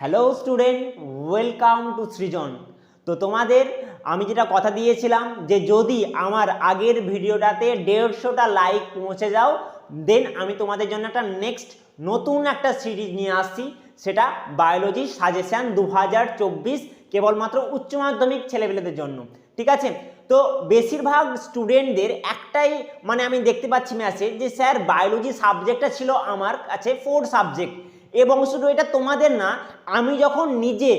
Hello student welcome to Srijan তো তোমাদের, আমি যেটা কথা দিয়েছিলাম যে যদি আমার আগের ভিডিওটাতে দেড়শোটা লাইক পৌঁছে যাও দেন আমি তোমাদের জন্য একটা নেক্সট নতুন একটা সিরিজ নিয়ে আসছি। সেটা বায়োলজি সাজেশান দু হাজার চব্বিশ, কেবলমাত্র উচ্চ মাধ্যমিক ছেলেপেলেদের জন্য। ঠিক আছে? তো বেশিরভাগ স্টুডেন্টদের একটাই মানে আমি দেখতে পাচ্ছি মেসেজ যে, স্যার বায়োলজি সাবজেক্টটা ছিল আমার কাছে ফোর সাবজেক্ট এবং শুধু এটা তোমাদের না, আমি যখন নিজে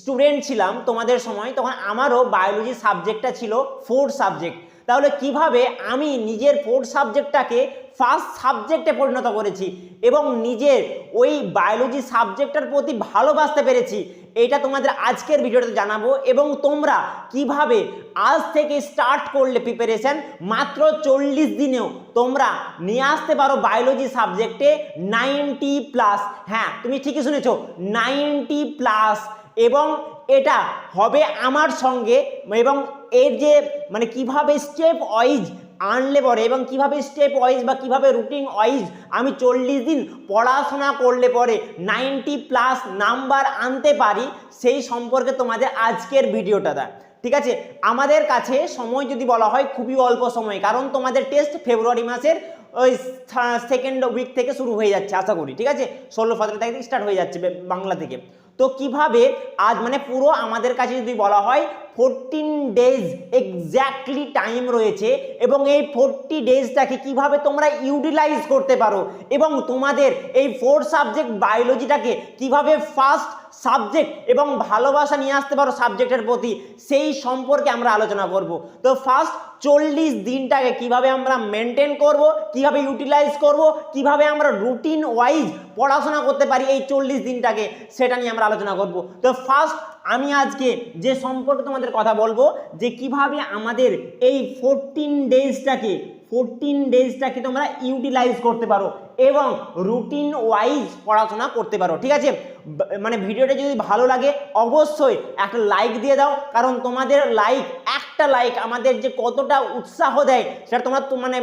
স্টুডেন্ট ছিলাম তোমাদের সময়, তখন আমারও বায়োলজি সাবজেক্টটা ছিল ফোর্থ সাবজেক্ট তাহলে কীভাবে আমি নিজের ফোর্থ সাবজেক্টটাকে ফার্স্ট সাবজেক্টে পরিণত করেছি এবং নিজের ওই বায়োলজি সাবজেক্টটার প্রতি ভালোবাসতে পেরেছি? এটা তোমাদের আজকের ভিডিওতে জানাব এবং তোমরা কীভাবে আজ থেকে স্টার্ট করলে প্রিপারেশন মাত্র চল্লিশ দিনেও তোমরা নিয়ে আসতে পারো বায়োলজি সাবজেক্টে নাইনটি প্লাস হ্যাঁ তুমি ঠিকই শুনেছো, নাইনটি প্লাস এবং এটা হবে আমার সঙ্গে এবং এর যে মানে কীভাবে স্টেপ ওয়াইজ আনলে পরে এবং কীভাবে স্টেপ ওয়াইজ বা কীভাবে রুটিন ওয়াইজ আমি চল্লিশ দিন পড়াশোনা করলে পরে নাইনটি প্লাস নাম্বার আনতে পারি, সেই সম্পর্কে তোমাদের আজকের ভিডিওটা দেয়। ঠিক আছে? আমাদের কাছে সময় যদি বলা হয় খুবই অল্প সময়, কারণ তোমাদের টেস্ট ফেব্রুয়ারি মাসের ওই সেকেন্ড উইক থেকে শুরু হয়ে যাচ্ছে, আশা করি। ঠিক আছে? ষোলো, সতেরো তারিখ থেকে স্টার্ট হয়ে যাচ্ছে বাংলা থেকে। তো কীভাবে আজ মানে পুরো আমাদের কাছে যদি বলা হয় ফোরটিন ডেজ এক্স্যাক্টলি টাইম রয়েছে এবং এই ফোরটি ডেজটাকে কীভাবে তোমরা ইউটিলাইজ করতে পারো এবং তোমাদের এই ফোর সাবজেক্ট বায়োলজিটাকে কীভাবে ফার্স্ট সাবজেক্ট এবং ভালোবাসা নিয়ে আসতে পারো সাবজেক্টের প্রতি, সেই সম্পর্কে আমরা আলোচনা করব। তো ফার্স্ট চল্লিশ দিনটাকে কীভাবে আমরা মেনটেন করব, কীভাবে ইউটিলাইজ করব, কীভাবে আমরা রুটিন ওয়াইজ পড়াশোনা করতে পারি এই চল্লিশ দিনটাকে, সেটা নিয়ে আমরা আলোচনা করব। তো ফার্স্ট আমি আজকে যে সম্পর্কে তোমাদের কথা বলব, যে কীভাবে আমাদের এই ফোরটিন ডেজটাকে ফোরটিন ডেজটাকে তোমরা ইউটিলাইজ করতে পারো এবং রুটিন ওয়াইজ পড়াশোনা করতে পারো, ঠিক আছে? মানে ভিডিওটা যদি ভালো লাগে, অবশ্যই একটা লাইক দিয়ে দাও, কারণ তোমাদের লাইক একটা লাইক আমাদের যে কতটা উৎসাহ দেয়, সেটা তোমরা মানে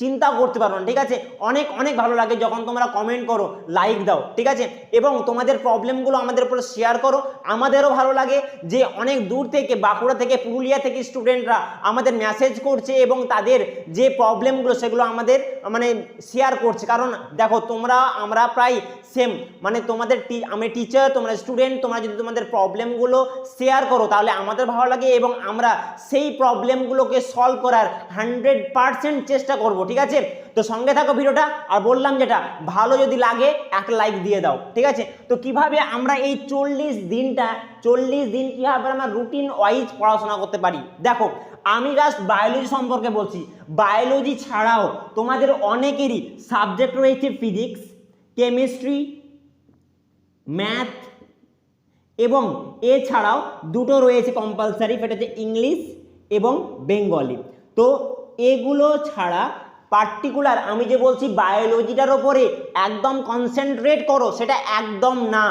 চিন্তা করতে পারো না, ঠিক আছে? অনেক অনেক ভালো লাগে যখন তোমরা কমেন্ট করো লাইক দাও, ঠিক আছে? এবং তোমাদের প্রবলেমগুলো আমাদের উপরে শেয়ার করো, আমাদেরও ভালো লাগে যে অনেক দূর থেকে, বাঁকুড়া থেকে, পুরুলিয়া থেকে স্টুডেন্টরা আমাদের মেসেজ করছে এবং তাদের যে প্রবলেমগুলো সেগুলো আমাদের মানে শেয়ার করছে, কারণ দেখো, তোমরা, আমরা প্রায় সেম মানে তোমাদের আমি টিচার তোমরা স্টুডেন্ট তোমরা যদি তোমাদের প্রবলেমগুলো শেয়ার করো, তাহলে আমাদের ভালো লাগে এবং আমরা সেই প্রবলেমগুলোকে সলভ করার হান্ড্রেড পারসেন্ট চেষ্টা করব, ঠিক আছে? তো সঙ্গে থাকো ভিডিওটা, আর বললাম যেটা, ভালো যদি লাগে একটা লাইক দিয়ে দাও, ঠিক আছে? তো কীভাবে আমরা এই চল্লিশ দিনটা, চল্লিশ দিন কীভাবে আমরা রুটিন ওয়াইজ পড়াশোনা করতে পারি? দেখো আমি জাস্ট বায়োলজি সম্পর্কে বলছি। বায়োলজি ছাড়াও তোমাদের অনেকেরই সাবজেক্ট রয়েছে ফিজিক্স কেমিস্ট্রি ম্যাথ এবং এছাড়াও দুটো রয়েছে কম্পালসারি সেটা হচ্ছে ইংলিশ এবং বেঙ্গলি তো এগুলো ছাড়া পার্টিকুলার আমি যে বলছি বায়োলজিটার ওপরে একদম কনসেন্ট্রেট করো, সেটা একদম না।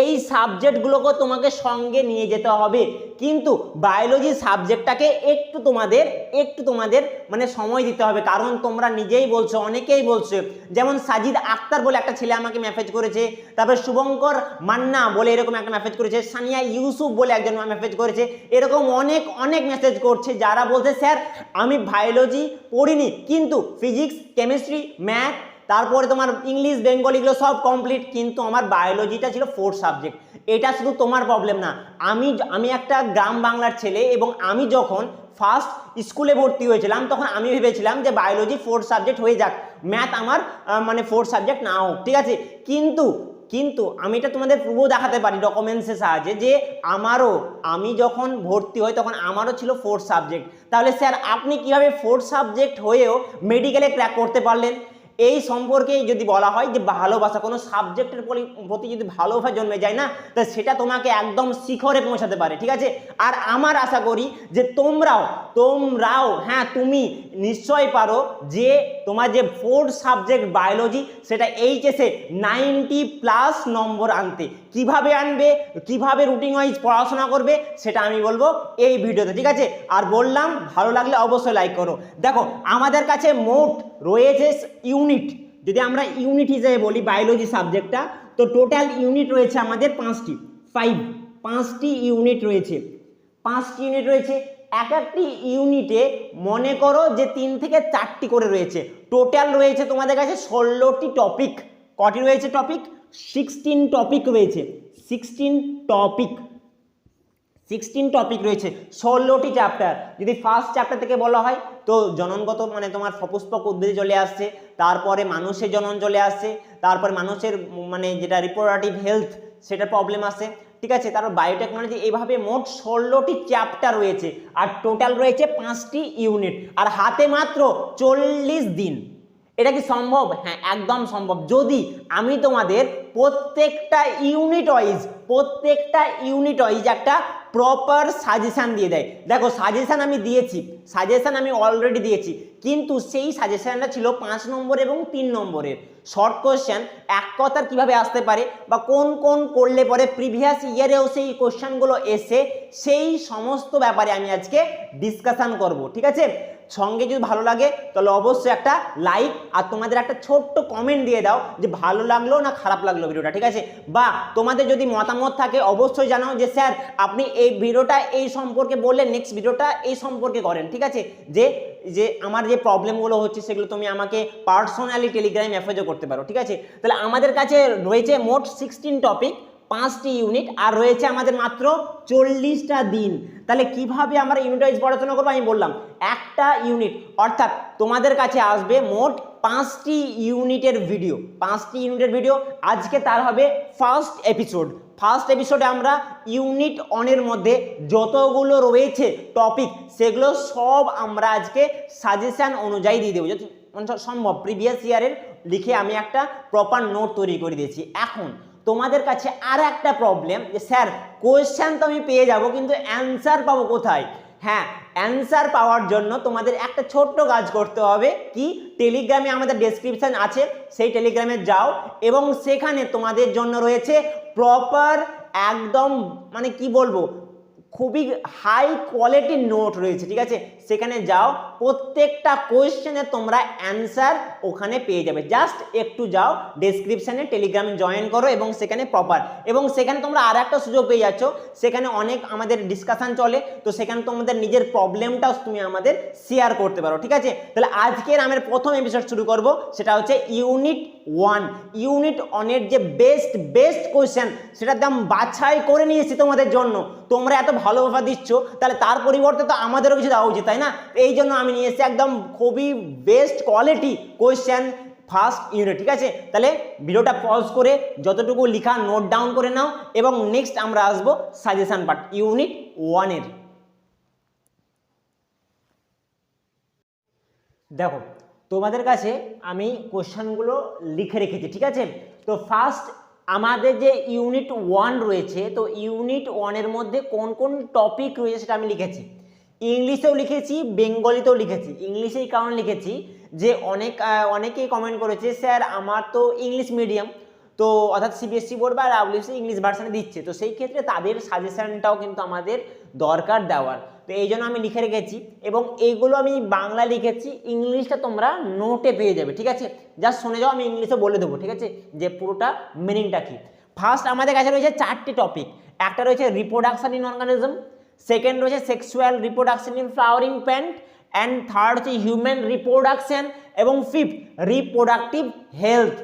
এই সাবজেক্টগুলোকে তোমাকে সঙ্গে নিয়ে যেতে হবে। কিন্তু বায়োলজি সাবজেক্টটাকে একটু তোমাদের একটু তোমাদের মানে সময় দিতে হবে। কারণ তোমরা নিজেই বলছো, অনেকেই বলছো, যেমন সাজিদ আক্তার বলে একটা ছেলে আমাকে মেসেজ করেছে, তারপরে শুভঙ্কর মান্না বলে এরকম একটা মেসেজ করেছে, সানিয়া ইউসুফ বলে একজন মেসেজ করেছে, এরকম অনেক অনেক মেসেজ করছে, যারা বলছে, স্যার, আমি বায়োলজি পড়িনি, কিন্তু ফিজিক্স কেমিস্ট্রি ম্যাথ তারপরে তোমার ইংলিশ বেঙ্গল এগুলো সব কমপ্লিট কিন্তু আমার বায়োলজিটা ছিল ফোর্থ সাবজেক্ট এটা শুধু তোমার প্রবলেম না। আমি আমি একটা গ্রাম বাংলার ছেলে এবং আমি যখন ফার্স্ট স্কুলে ভর্তি হয়েছিলাম, তখন আমি ভেবেছিলাম যে বায়োলজি ফোর্থ সাবজেক্ট হয়ে যাক। ম্যাথ আমার মানে ফোর্থ সাবজেক্ট না হোক, ঠিক আছে? কিন্তু কিন্তু আমি এটা তোমাদের প্রুভও দেখাতে পারি ডকুমেন্টসের সাহায্যে যে আমারও, আমি যখন ভর্তি হই তখন আমারও ছিল ফোর্থ সাবজেক্ট তাহলে স্যার, আপনি কীভাবে ফোর্থ সাবজেক্ট হয়েও মেডিকেলে ক্র্যাক করতে পারলেন? এই সম্পর্কে যদি বলা হয় যে ভালোবাসা কোনো সাবজেক্টের প্রতি যদি ভালোবাসা জন্মে যায় না, তা সেটা তোমাকে একদম শিখরে পৌঁছাতে পারে, ঠিক আছে? আর আমার আশা করি যে তোমরাও তোমরাও হ্যাঁ তুমি নিশ্চয় পারো যে তোমার যে ফোর্থ সাবজেক্ট বায়োলজি সেটা এইচএসে নাইনটি প্লাস নম্বর আনতে। কীভাবে আনবে, কীভাবে রুটিন ওয়াইজ পড়াশোনা করবে, সেটা আমি বলব এই ভিডিওতে, ঠিক আছে? আর বললাম, ভালো লাগলে অবশ্যই লাইক করো। দেখো, আমাদের কাছে মোট রয়েছে ইউনিট যদি আমরা ইউনিট হিসেবে বলি বায়োলজি সাবজেক্টটা তো টোটাল ইউনিট রয়েছে আমাদের পাঁচটি ফাইভ পাঁচটি ইউনিট রয়েছে। পাঁচটি ইউনিট রয়েছে, এক একটি ইউনিটে মনে করো যে তিন থেকে চারটি করে রয়েছে। টোটাল রয়েছে তোমাদের কাছে ষোলোটি টপিক কটি রয়েছে টপিক সিক্সটিন টপিক রয়েছে। সিক্সটিন টপিক সিক্সটিন টপিক রয়েছে। ষোলোটি চ্যাপ্টার যদি ফার্স্ট চ্যাপ্টার থেকে বলা হয়, তো জননগত মানে তোমার সপুষ্পক উদ্ভিদে চলে আসছে। তারপরে মানুষের জনন চলে আসে, তারপর মানুষের মানে যেটা রিপ্রোডাক্টিভ হেলথ সেটা প্রবলেম আসে, ঠিক আছে? তারপর বায়োটেকনোলজি এইভাবে মোট ষোলোটি চ্যাপ্টার রয়েছে, আর টোটাল রয়েছে পাঁচটি ইউনিট আর হাতে মাত্র চল্লিশ দিন। এটা কি সম্ভব? হ্যাঁ একদম সম্ভব। যদি আমি তোমাদের প্রত্যেকটা ইউনিট ওয়াইজ প্রত্যেকটা ইউনিট ওয়াইজ একটা প্রপার সাজেশান দিয়ে দেয়। দেখো সাজেশান আমি দিয়েছি সাজেশান আমি অলরেডি দিয়েছি, কিন্তু সেই সাজেশানটা ছিল পাঁচ নম্বর এবং তিন নম্বরের। শর্ট কোশ্চেন এক কথার কীভাবে আসতে পারে বা কোন কোন করলে পরে প্রিভিয়াস ইয়ারেও সেই কোশ্চেনগুলো এসে সেই সমস্ত ব্যাপারে আমি আজকে ডিসকাশান করব, ঠিক আছে? সঙ্গে যদি ভালো লাগে, তাহলে অবশ্যই একটা লাইক আর তোমাদের একটা ছোট্ট কমেন্ট দিয়ে দাও যে ভালো লাগল না খারাপ লাগল ভিডিওটা ঠিক আছে? বা তোমাদের যদি মতামত থাকে, অবশ্যই জানাও যে, স্যার, আপনি এই ভিডিওটা এই সম্পর্কে বললেন নেক্সট ভিডিওটা এই সম্পর্কে করেন। ঠিক আছে? যে যে আমার যে প্রবলেমগুলো হচ্ছে, সেগুলো তুমি আমাকে পার্সোনালি টেলিগ্রাম মেসেজও করতে পারো, ঠিক আছে? তাহলে আমাদের কাছে রয়েছে মোট সিক্সটিন টপিক পাঁচটি ইউনিট আর রয়েছে আমাদের মাত্র চল্লিশটা দিন। তাহলে কীভাবে আমরা ইউনিট ওয়াইজ পড়াশোনা করব? আমি বললাম, একটা ইউনিট অর্থাৎ তোমাদের কাছে আসবে মোট পাঁচটি ইউনিটের ভিডিও পাঁচটি ইউনিটের ভিডিও আজকে তার হবে ফার্স্ট এপিসোড ফার্স্ট এপিসোডে আমরা ইউনিট অনের মধ্যে যতগুলো রয়েছে টপিক সেগুলো সব আমরা আজকে সাজেশান অনুযায়ী দিয়ে দেবো। সম্ভব প্রিভিয়াস ইয়ারের লিখে আমি একটা প্রপার নোট তৈরি করে দিয়েছি। এখন তোমাদের কাছে আর একটা প্রবলেম যে, স্যার কোয়েশ্চেন তো আমি পেয়ে যাব, কিন্তু অ্যান্সার পাবো কোথায়? হ্যাঁ অ্যান্সার পাওয়ার জন্য তোমাদের একটা ছোট্ট কাজ করতে হবে। কি? টেলিগ্রামে আমাদের ডেসক্রিপশন আছে, সেই টেলিগ্রামে যাও এবং সেখানে তোমাদের জন্য রয়েছে প্রপার একদম মানে কি বলব খুবই হাই কোয়ালিটির নোট রয়েছে, ঠিক আছে? সেখানে যাও, প্রত্যেকটা কোয়েশ্চেনে তোমরা অ্যান্সার ওখানে পেয়ে যাবে। জাস্ট একটু যাও ডেসক্রিপশানে টেলিগ্রামে জয়েন করো এবং সেখানে প্রপার এবং সেখানে তোমরা আর একটা সুযোগ পেয়ে যাচ্ছ, সেখানে অনেক আমাদের ডিসকাশন চলে, তো সেখানে তোমাদের নিজের প্রবলেমটাও তুমি আমাদের শেয়ার করতে পারো, ঠিক আছে? তাহলে আজকের আমার প্রথম এপিসোড শুরু করব, সেটা হচ্ছে ইউনিট ওয়ান ইউনিট ওয়ানের যে বেস্ট বেস্ট কোয়েশ্চেন সেটা একদম বাছাই করে নিয়েছি তোমাদের জন্য। তোমরা এত ভালোভাবে দিচ্ছ, তাহলে তার পরিবর্তে তো আমাদেরও কিছু দেওয়া উচিত, তাই না? এই জন্য আমি নিয়ে এসেছি একদম খুবই best quality question first unit ঠিক আছে? তাহলে ভিডিওটা পজ করে যতটুকু লেখা নোট ডাউন করে নাও, এবং নেক্সট আমরা আসব সাজেশন পার্ট ইউনিট ওয়ানের দেখো তোমাদের কাছে আমি কোশ্চেনগুলো লিখে রেখেছি, ঠিক আছে? তো ফার্স্ট আমাদের যে ইউনিট ওয়ান রয়েছে, তো ইউনিট ওয়ানের মধ্যে কোন কোন টপিক রয়েছে সেটা আমি লিখেছি। ইংলিশেও লিখেছি, বেঙ্গলিতেও লিখেছি। ইংলিশে এই কারণে লিখেছি যে অনেক অনেকেই কমেন্ট করেছে, স্যার, আমার তো ইংলিশ মিডিয়াম তো অর্থাৎ সিবিএসসি বোর্ড বা ডাব্লিউসি ইংলিশ ভার্সানে দিচ্ছে। তো সেই ক্ষেত্রে তাদের সাজেশনটাও কিন্তু আমাদের দরকার দেওয়ার। তো এই জন্য আমি লিখে রেখেছি এবং এইগুলো আমি বাংলা লিখেছি, ইংলিশটা তোমরা নোটে পেয়ে যাবে, ঠিক আছে? জাস্ট শুনে যাও, আমি ইংলিশে বলে দেবো, ঠিক আছে? যে পুরোটা মিনিংটা কি? ফার্স্ট আমাদের কাছে রয়েছে চারটি টপিক একটা রয়েছে রিপ্রোডাকশন ইন অর্গানিজম সেকেন্ড রয়েছে sexual reproduction in flowering plant and third হচ্ছে হিউম্যান রিপ্রোডাকশন এবং fifth reproductive health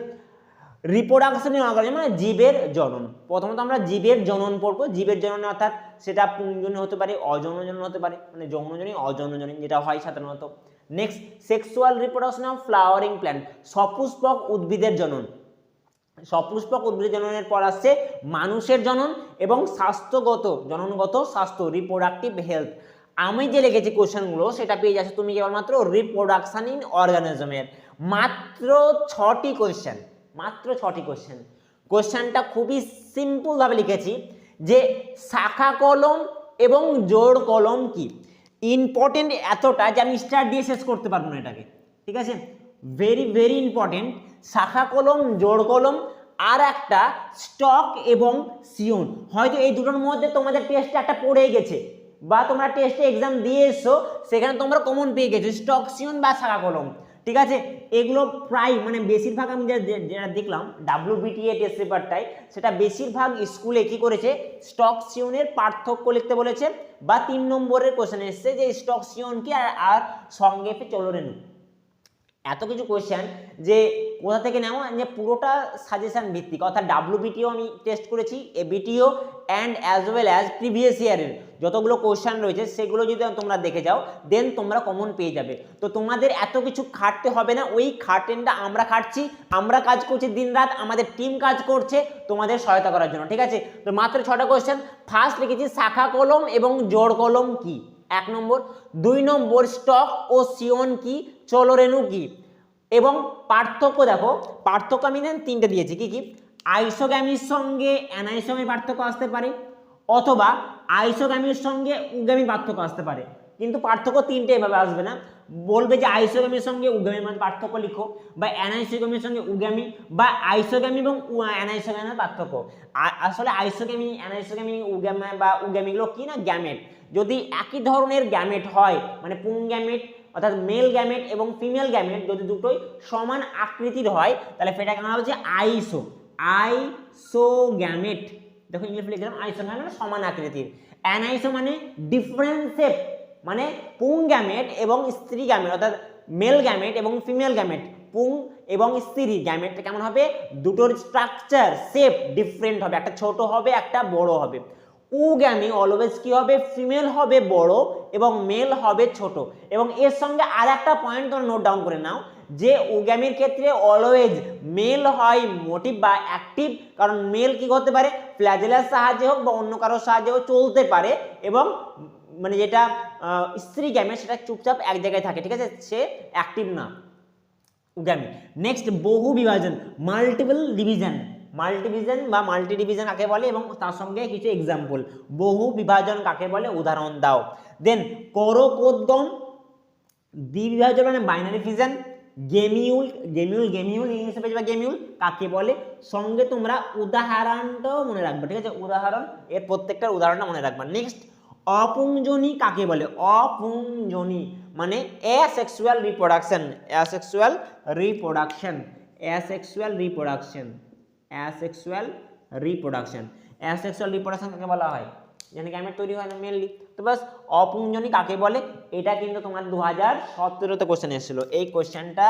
reproduction in organism মানে জীবের জনন। প্রথমত আমরা জীবের জনন পড়ব। জীবের জনন অর্থাৎ সেটা পুংজনী হতে পারে অযৌনজনী হতে পারে মানে যৌনজনী অযৌনজনী যেটা হয় সাধারণত। Next sexual reproduction of flowering plant সপুষ্পক উদ্ভিদের জনন। সপুষ্পক উদ্ভিদ জননের পর আসছে মানুষের জনন এবং স্বাস্থ্যগত, জননগত স্বাস্থ্য রিপ্রোডাক্টিভ হেলথ আমি যে লিখেছি কোশ্চেনগুলো, সেটা পেয়ে যাচ্ছে তুমি কেবলমাত্র রিপ্রোডাকশন ইন অর্গানিজমের মাত্র ছটি কোশ্চেন। মাত্র ছটি কোশ্চেন কোশ্চেনটা খুবই সিম্পলভাবে লিখেছি যে শাখা কলম এবং জোড় কলম কি? ইম্পর্টেন্ট এতটা যে আমি স্টার দিয়ে শেষ করতে পারব না এটাকে। ঠিক আছে? ভেরি ভেরি ইম্পর্টেন্ট শাখা কলম, জোড় কলম, আর একটা স্টক এবং সিওন হয়তো এই দুটোর মধ্যে তোমাদের টেস্টে একটা পড়ে গেছে বা তোমরা টেস্টে এক্সাম দিয়ে এসছো সেখানে তোমরা কমন পেয়ে গেছো। স্টক সিওন বা শাখা কলম। ঠিক আছে? এগুলো প্রায় মানে বেশিরভাগ আমি যেটা দেখলাম ডাব্লিউবিটিএ টেস্ট পেপারটাই সেটা বেশিরভাগ স্কুলে কি করেছে? স্টক সিওনের পার্থক্য লিখতে বলেছে বা তিন নম্বরের কোশ্চেন এসছে যে স্টক সিওন কি আর- সঙ্গে চলো রেনু এত কিছু কোয়েশ্চেন যে কোথা থেকে নেওয়া যে পুরোটা সাজেশন ভিত্তিক। অর্থাৎ ডাব্লিউবিটিও আমি টেস্ট করেছি A BTO and as well as previous ইয়ারের যতগুলো কোয়েশ্চেন রয়েছে, সেগুলো যদি তোমরা দেখে যাও দেন তোমরা কমন পেয়ে যাবে। তো তোমাদের এত কিছু খাটতে হবে না। ওই খাটেনটা আমরা খাটছি, আমরা কাজ করছি দিনরাত, আমাদের টিম কাজ করছে, তোমাদের সহায়তা করার জন্য, ঠিক আছে? তো মাত্র ছটা কোয়েশ্চেন ফার্স্ট লিখেছি, শাখা কলম এবং জোড় কলম কি? এক নম্বর। দুই নম্বর স্টক ও সিওন কি? চলরেণু কি? এবং পার্থক্য দেখো, পার্থক্য আমি দেন তিনটে দিয়েছি, কি কি? আইসোগ্যামির সঙ্গে অ্যানাইসোগ্যামি পার্থক্য আসতে পারে, অথবা আইসোগ্যামির সঙ্গে উগামি পার্থক্য আসতে পারে। কিন্তু পার্থক্য তিনটে এভাবে আসবে না। বলবে যে আইসোগ্যামির সঙ্গে উগামির মধ্যে পার্থক্য লিখো, বা অ্যানাইসোগ্যামির সঙ্গে উগামি বা আইসোগ্যামি এবং অ্যানাইসোগ্যামির পার্থক্য। আসলে আইসোগ্যামি, অ্যানাইসোগ্যামি উগামি বা উগামিগুলো কি না গ্যামেট? যদি একই ধরনের গ্যামেট হয় মানে পুং গ্যামেট অর্থাৎ মেল গ্যামেট এবং ফিমেল গ্যামেট যদি দুটোই সমান আকৃতির হয়, তাহলে সেটা কেন হচ্ছে আইসো আইসো গ্যামেট দেখো ইংলিশ লিখলাম আইসো মানে সমান আকৃতির। অ্যানাইসো মানে ডিফারেন্ট শেপ মানে পুং গ্যামেট এবং স্ত্রী গ্যামেট অর্থাৎ মেল গ্যামেট এবং ফিমেল গ্যামেট পুং এবং স্ত্রী গ্যামেটটা কেমন হবে? দুটোর স্ট্রাকচার শেপ ডিফারেন্ট হবে। একটা ছোট হবে, একটা বড় হবে। উগ্যামি অলওয়েজ কি হবে? ফিমেল হবে বড় এবং মেল হবে ছোট। এবং এর সঙ্গে আর একটা পয়েন্ট তোমরা নোট ডাউন করে নাও, যে উগ্যামির ক্ষেত্রে অলওয়েজ মেল হয় মোটিভ বা অ্যাক্টিভ, কারণ মেল কি করতে পারে? ফ্ল্যাজেলার সাহায্যে হোক বা অন্য কারোর সাহায্যে হোক চলতে পারে এবং মানে যেটা স্ত্রী গ্যামেট সেটা চুপচাপ এক জায়গায় থাকে, ঠিক আছে? সে অ্যাক্টিভ না। উগামি নেক্সট বহু বিভাজন মাল্টিপল ডিভিশন মাল্টিভিশন বা মাল্টি ডিভিশন কাকে বলে এবং তার সঙ্গে কিছু এক্সাম্পল বহু বিভাজন কাকে বলে? উদাহরণ দাও। দেন করকোদ্গম, দ্বিবিভাজন মানে বাইনারি ফিশন গেমিউল গেমিউল গেমিউল ইংলিশে পেয়েছে বা গেমিউল কাকে বলে? সঙ্গে তোমরা উদাহরণটাও মনে রাখবে, ঠিক আছে? উদাহরণ, এর প্রত্যেকটার উদাহরণটা মনে রাখবা। নেক্সট অপুঞ্জনী কাকে বলে? অপুঞ্জনী মানে asexual reproduction asexual reproduction asexual reproduction asexual reproduction. Asexual reproduction কাকে বলা হয়? যেখানে গ্যামেট তৈরি হয় না মেনলি তো বাস, অপুঞ্জনী কাকে বলে? এটা কিন্তু তোমার দু হাজার সতেরোতে কোশ্চেন এসেছিল। এই কোশ্চেনটা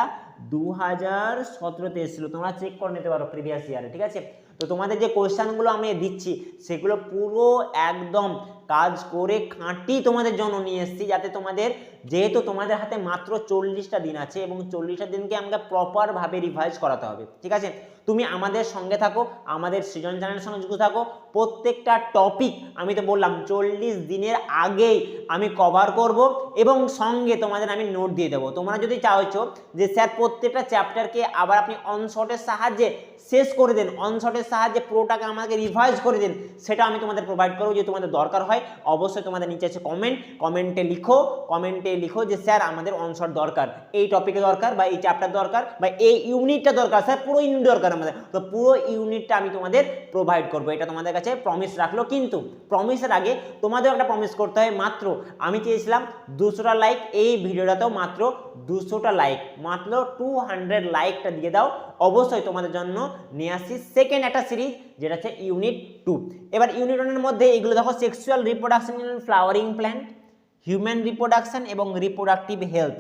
দু হাজার সতেরোতে এসেছিল। তোমরা চেক করে নিতে পারো প্রিভিয়াস ইয়ারে ঠিক আছে? তো তোমাদের যে কোশ্চেনগুলো আমি দিচ্ছি, সেগুলো পুরো একদম কাজ করে খাঁটি তোমাদের জন্য নিয়ে এসেছি, যাতে তোমাদের, যেহেতু তোমাদের হাতে মাত্র চল্লিশটা দিন আছে, এবং চল্লিশটা দিনকে আমাকে প্রপারভাবে রিভাইজ করাতে হবে, ঠিক আছে? তুমি আমাদের সঙ্গে থাকো, আমাদের সৃজন চ্যানেলের সঙ্গে যুক্ত থাকো। প্রত্যেকটা টপিক আমি তো বললাম, চল্লিশ দিনের আগেই আমি কভার করব এবং সঙ্গে তোমাদের আমি নোট দিয়ে দেবো। তোমরা যদি চাইছো যে স্যার প্রত্যেকটা চ্যাপ্টারকে আবার আপনি অনশটের সাহায্যে শেষ করে দেন অনশটের সাহায্যে পুরোটাকে আমাকে রিভাইজ করে দিন, সেটা আমি তোমাদের প্রোভাইড করব যদি তোমাদের দরকার হয়। অবশ্যই তোমাদের নিচে আছে কমেন্ট কমেন্টে লিখো কমেন্টে লিখো যে স্যার আমাদের অনশট দরকার। এই টপিকে দরকার বা এই চ্যাপ্টার দরকার বা এই ইউনিটটা দরকার, স্যার পুরো ইউনিট দরকার আমাদের, তো পুরো ইউনিটটা আমি তোমাদের প্রোভাইড করব। এটা তোমাদের কাছে প্রমিস রাখল, কিন্তু প্রমিসের আগে তোমাদের একটা প্রমিস করতে হয়। মাত্র আমি চেয়েছিলাম দুশোটা লাইক এই ভিডিওটাতেও মাত্র দুশোটা লাইক মাত্র টু হান্ড্রেড লাইকটা দিয়ে দাও। অবশ্যই তোমাদের জন্য নিয়ে আসছি সেকেন্ড একটা সিরিজ যেটা হচ্ছে ইউনিট টু এবার ইউনিট ওয়ানের মধ্যে এগুলো দেখো sexual reproduction flowering plant human reproduction এবং রিপ্রোডাক্টিভ হেলথ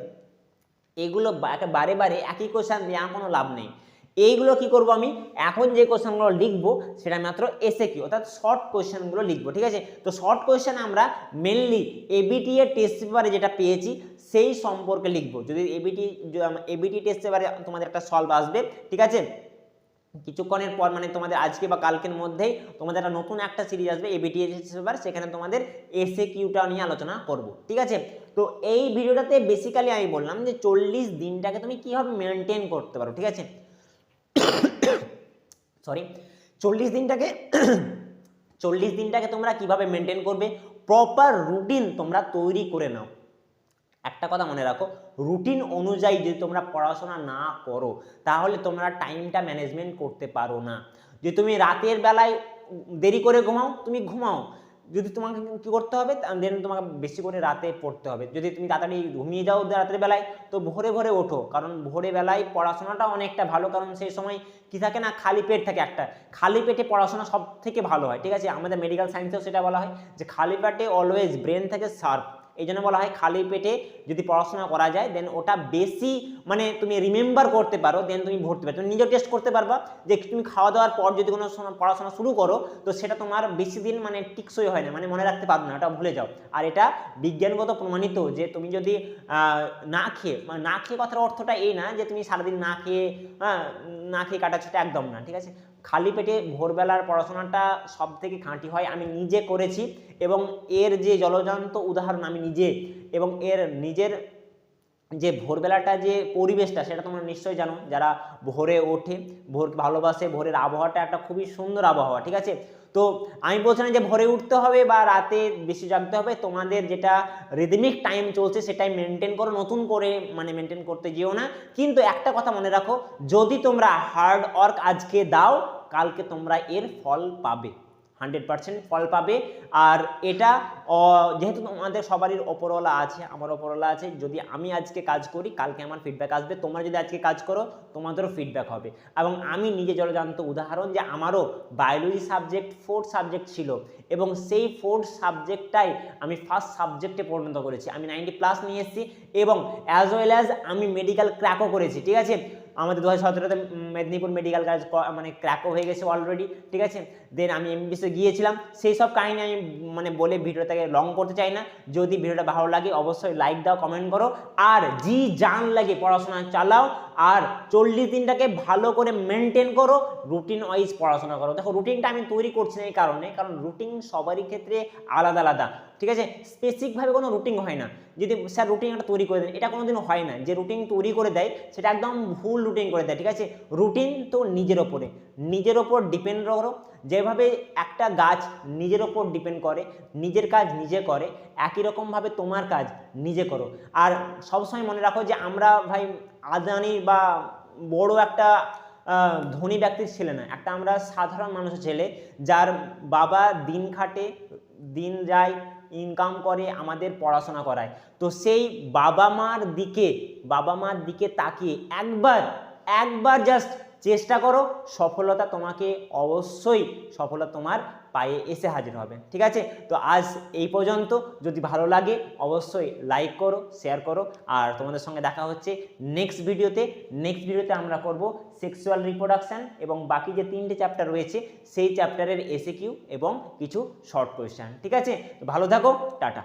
এগুলো বারে বারে একই কোশ্চেন দেওয়া কোনো লাভ নেই। এইগুলো কি করব আমি? এখন যে কোশ্চেনগুলো লিখব সেটা মাত্র এসে কি? অর্থাৎ শর্ট কোশ্চেনগুলো লিখব, ঠিক আছে? তো শর্ট কোশ্চেন আমরা মেনলি এবিটি এর টেস্ট পেপারে যেটা পেয়েছি, সেই সম্পর্কে লিখব। যদি এবিটি এবিটি টেস্ট পেপারে তোমাদের একটা সলভ আসবে, ঠিক আছে? কিছুক্ষণের পর মানে তোমাদের আজকে বা কালকের মধ্যেই তোমাদের একটা নতুন একটা সিরিজ আসবে এবিটি পেপার সেখানে তোমাদের এসে কিউটা নিয়ে আলোচনা করব, ঠিক আছে? তো এই ভিডিওটাতে বেসিক্যালি আমি বললাম যে চল্লিশ দিনটাকে তুমি কীভাবে মেনটেন করতে পারো, ঠিক আছে? সরি চল্লিশ দিনটাকে চল্লিশ দিনটাকে তোমরা কীভাবে মেনটেন করবে? প্রপার রুটিন তোমরা তৈরি করে নাও। একটা কথা মনে রাখো রুটিন অনুযায়ী যদি তোমরা পড়াশোনা না করো, তাহলে তোমরা টাইমটা ম্যানেজমেন্ট করতে পারো না। যে তুমি রাতের বেলায় দেরি করে ঘুমাও, তুমি ঘুমাও। যদি তোমাকে কী করতে হবে দেন তোমাকে বেশি করে রাতে পড়তে হবে। যদি তুমি তাড়াতাড়ি ঘুমিয়ে যাও রাতের বেলায়, তো ভোরে ভোরে ওঠো। কারণ ভোরে বেলায় পড়াশোনাটা অনেকটা ভালো, কারণ সেই সময় কি থাকে না, খালি পেট থাকে একটা। খালি পেটে পড়াশোনা সব থেকে ভালো হয়, ঠিক আছে? আমাদের মেডিকেল সায়েন্সেও সেটা বলা হয় যে, খালি পেটে অলওয়েজ ব্রেন থাকে শার্প এই জন্য বলা হয় খালি পেটে যদি পড়াশোনা করা যায় দেন ওটা বেশি মানে তুমি রিমেম্বার করতে পারো দেন তুমি ভর্তি পারো তুমি নিজেও টেস্ট করতে পারবা যে তুমি খাওয়া দাওয়ার পর যদি কোনো পড়াশোনা শুরু করো, তো সেটা তোমার বেশি দিন মানে টিকসই হয় না মানে মনে রাখতে পারবে না, ওটা ভুলে যাও। আর এটা বিজ্ঞানগত প্রমাণিত যে তুমি যদি না খেয়ে মানে না খেয়ে কথার অর্থটা এই না যে তুমি সারাদিন না খেয়ে না খেয়ে কাটাচ্ছ, এটা একদম না, ঠিক আছে? খালি পেটে ভোরবেলার পড়াশোনাটা সব থেকে খাঁটি হয়, আমি নিজে করেছি এবং এর যে জলজান্ত উদাহরণ আমি নিজে এবং এর নিজের যে ভোরবেলাটা যে পরিবেশটা, সেটা তোমরা নিশ্চয়ই জানো। যারা ভোরে ওঠে, ভোর ভালোবাসে, ভোরের আবহাওয়াটা একটা খুবই সুন্দর আবহাওয়া, ঠিক আছে? তো আমি বলছি না যে ভোরে উঠতে হবে বা রাতে বেশি জাগতে হবে, তোমাদের যেটা রিদমিক টাইম চলছে সেটাই মেনটেন করো, নতুন করে মানে মেনটেন করতে যেও না। কিন্তু একটা কথা মনে রাখো, যদি তোমরা হার্ড ওয়ার্ক আজকে দাও, কালকে তোমরা এর ফল পাবে। হান্ড্রেড পার্সেন্ট ফল পাবে। আর এটা যেহেতু তোমাদের সবারই ওপরওয়ালা আছে, আমার ওপরওয়ালা আছে, যদি আমি আজকে কাজ করি, কালকে আমার ফিডব্যাক আসবে, তোমরা যদি আজকে কাজ করো, তোমাদেরও ফিডব্যাক হবে। এবং আমি নিজে জলজান্ত উদাহরণ যে আমারও বায়োলজি সাবজেক্ট ফোর্থ সাবজেক্ট ছিল, এবং সেই ফোর্থ সাবজেক্টটাই আমি ফার্স্ট সাবজেক্টে পরিণত করেছি। আমি নাইনটি প্লাস নিয়ে এসেছি, এবং অ্যাজ ওয়েল অ্যাজ আমি মেডিকেল ক্র্যাকও করেছি, ঠিক আছে? আমাদের দু হাজার সতেরোতে মেদিনীপুর মেডিকেল কলেজ মানে ক্র্যাকও হয়ে গেছে অলরেডি ঠিক আছে? দেন আমি এমবিসে গিয়েছিলাম। সেই সব কাহিনী আমি মানে বলে ভিডিওটাকে লং করতে চাই না। যদি ভিডিওটা ভালো লাগে, অবশ্যই লাইক দাও কমেন্ট করো। আর জি জান লাগে, পড়াশোনা চালাও। আর চল্লিশ দিনটাকে ভালো করে মেনটেন করো রুটিন ওয়াইজ পড়াশোনা করো। দেখো রুটিনটা আমি তৈরি করছি না এই কারণে, কারণ রুটিন সবারই ক্ষেত্রে আলাদা আলাদা। ঠিক আছে? স্পেসিফিকভাবে কোনো রুটিন হয় না। যদি স্যার রুটিন একটা তৈরি করে দেন, এটা কোনোদিন হয় না। যে রুটিন তৈরি করে দেয়, সেটা একদম ভুল রুটিন করে দেয়, ঠিক আছে? রুটিন তো নিজের ওপরে। নিজের ওপর ডিপেন্ড করো। যেভাবে একটা গাছ নিজের ওপর ডিপেন্ড করে, নিজের কাজ নিজে করে, একই রকমভাবে তোমার কাজ নিজে করো। আর সবসময় মনে রাখো যে আমরা ভাই আদানি বা বড় একটা ধনী ব্যক্তির ছেলে না একটা আমরা সাধারণ মানুষের ছেলে, যার বাবা দিন খাটে, দিন যায় ইনকাম করে, আমাদের পড়াশোনা করায়। তো সেই বাবা মার দিকে, বাবা মার দিকে তাকিয়ে একবার একবার জাস্ট চেষ্টা করো, সফলতা তোমাকে অবশ্যই, সফলতা তোমার পায়ে এসে হাজির হবেন, ঠিক আছে? তো আজ এই পর্যন্ত। যদি ভালো লাগে, অবশ্যই লাইক করো শেয়ার করো। আর তোমাদের সঙ্গে দেখা হচ্ছে নেক্সট ভিডিওতে নেক্সট ভিডিওতে আমরা করব সেক্সুয়াল রিপ্রোডাকশান এবং বাকি যে তিনটে চ্যাপ্টার রয়েছে, সেই চ্যাপ্টারের এসে কিউ এবং কিছু শর্ট কোয়েশ্চান ঠিক আছে? তো ভালো থাকো, টাটা।